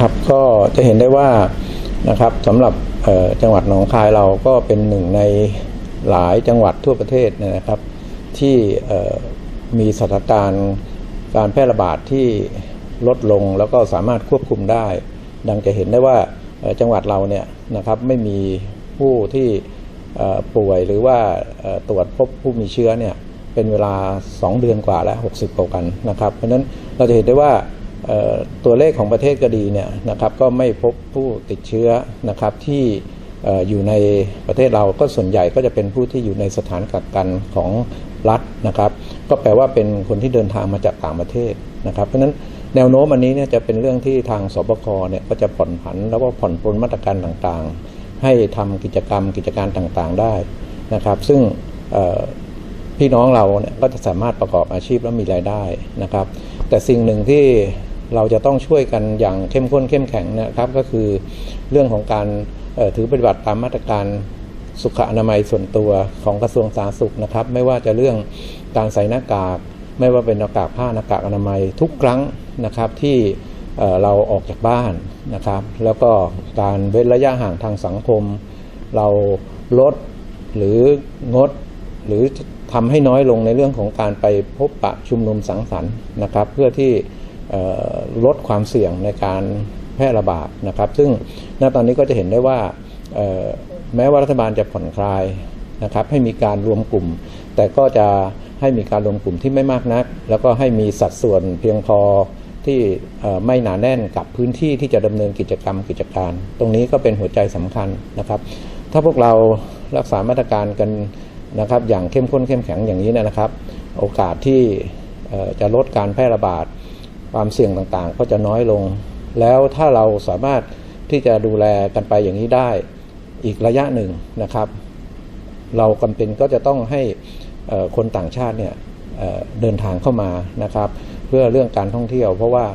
ครับก็จะเห็นได้ว่านะครับสำหรับจังหวัดหนองคายเราก็เป็นหนึ่งในหลายจังหวัดทั่วประเทศนะครับ ที่มีสถานการณ์การแพร่ระบาดที่ลดลงแล้วก็สามารถควบคุมได้ ดังจะเห็นได้ว่าจังหวัดเราเนี่ยนะครับไม่มีผู้ที่ป่วยหรือว่าตรวจพบผู้มีเชื้อเนี่ยเป็นเวลา 2 เดือนกว่าและ 60กว่ากันนะครับ เพราะฉะนั้นเราจะเห็นได้ว่า ตัวเลขของประเทศก็ดีเนี่ยนะครับก็ไม่พบผู้ติดเชื้อนะครับที่อยู่ในประเทศเราก็ส่วนใหญ่ก็จะเป็นผู้ที่อยู่ในสถานกักกันของรัฐนะครับ ก็แปลว่าเป็นคนที่เดินทางมาจากต่างประเทศนะครับเพราะฉะนั้นแนวโน้มอันนี้เนี่ยจะเป็นเรื่องที่ทางสบคเนี่ยก็จะผ่อนผันแล้วก็ผ่อนปรนมาตรการต่างๆ ให้ทำกิจกรรมกิจการต่างๆได้นะครับ ซึ่ง พี่น้องเราเนี่ยก็จะสามารถประกอบอาชีพและมีรายได้นะครับ แต่สิ่งหนึ่งที่เราจะต้องช่วยกันอย่างเข้มข้นเข้มแข็งนะครับก็คือเรื่องของการถือปฏิบัติตามมาตรการสุขอนามัยส่วนตัวของกระทรวงสาธารณสุขนะครับ ไม่ว่าจะเรื่องการใส่หน้ากาก ไม่ว่าเป็นหน้ากากผ้าหน้ากากอนามัยทุกครั้งนะครับที่เราออกจากบ้านนะครับ แล้วก็การเว้นระยะห่างทางสังคม เราลดหรืองดหรือ ทำให้น้อยลงในเรื่องของการไปพบปะชุมนุมสังสรรค์นะครับ เพื่อที่ลดความเสี่ยงในการแพร่ระบาดนะครับ ซึ่งณตอนนี้ก็จะเห็นได้ว่าแม้ว่ารัฐบาลจะผ่อนคลายนะครับ ให้มีการรวมกลุ่ม แต่ก็จะให้มีการรวมกลุ่มที่ไม่มากนัก แล้วก็ให้มีสัดส่วนเพียงพอที่ไม่หนาแน่นกับพื้นที่ที่จะดำเนินกิจกรรมกิจการ ตรงนี้ก็เป็นหัวใจสำคัญนะครับ ถ้าพวกเรารักษามาตรการกัน นะครับอย่างเข้มข้นเข้มแข็งอย่างนี้นะครับ โอกาสที่จะลดการแพร่ระบาดความเสี่ยงต่างๆ ก็จะน้อยลง แล้วถ้าเราสามารถที่จะดูแลกันไปอย่างนี้ได้อีกระยะหนึ่งนะครับ เราจำเป็นก็จะต้องให้คนต่างชาติเนี่ยเดินทางเข้ามานะครับ เพื่อเรื่องการท่องเที่ยว เพราะว่า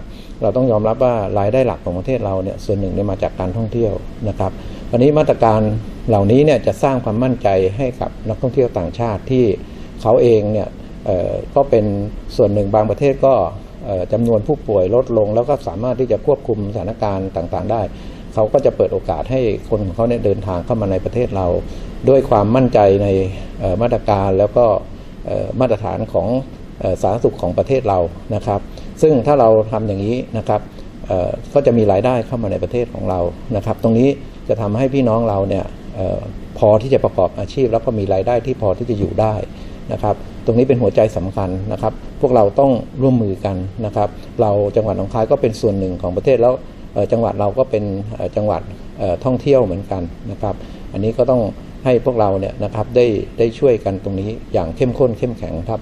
เราต้องยอมรับว่ารายได้หลักของประเทศเราเนี่ยส่วนหนึ่งเนี่ยมาจากการท่องเที่ยวนะครับวันนี้มาตรการ เหล่านี้เนี่ยจะสร้างความมั่นใจให้กับนักท่องเที่ยวต่างชาติที่เขาเองเนี่ยก็เป็นส่วนหนึ่งบางประเทศก็จำนวนผู้ป่วยลดลง แล้วก็สามารถที่จะควบคุมสถานการณ์ต่างๆ ได้ เขาก็จะเปิดโอกาสให้คนของเขาเนี่ยเดินทางเข้ามาในประเทศเรา ด้วยความมั่นใจในมาตรการแล้วก็มาตรฐานของสาธารณสุขของประเทศเรานะครับ ซึ่งถ้าเราทำอย่างนี้นะครับก็จะมีรายได้เข้ามาในประเทศของเรานะครับ ตรงนี้จะทำให้พี่น้องเราเนี่ย พอที่จะประกอบอาชีพ แล้วก็มีรายได้ที่พอที่จะอยู่ได้นะครับ ตรงนี้เป็นหัวใจสำคัญนะครับ พวกเราต้องร่วมมือกันนะครับ เราจังหวัดหนองคายก็เป็นส่วนหนึ่งของประเทศแล้วจังหวัดเราก็เป็นจังหวัดท่องเที่ยวเหมือนกันนะครับ อันนี้ก็ต้องให้พวกเราเนี่ยนะครับได้ได้ช่วยกันตรงนี้อย่างเข้มข้นเข้มแข็งครับ